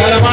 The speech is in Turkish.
kahraman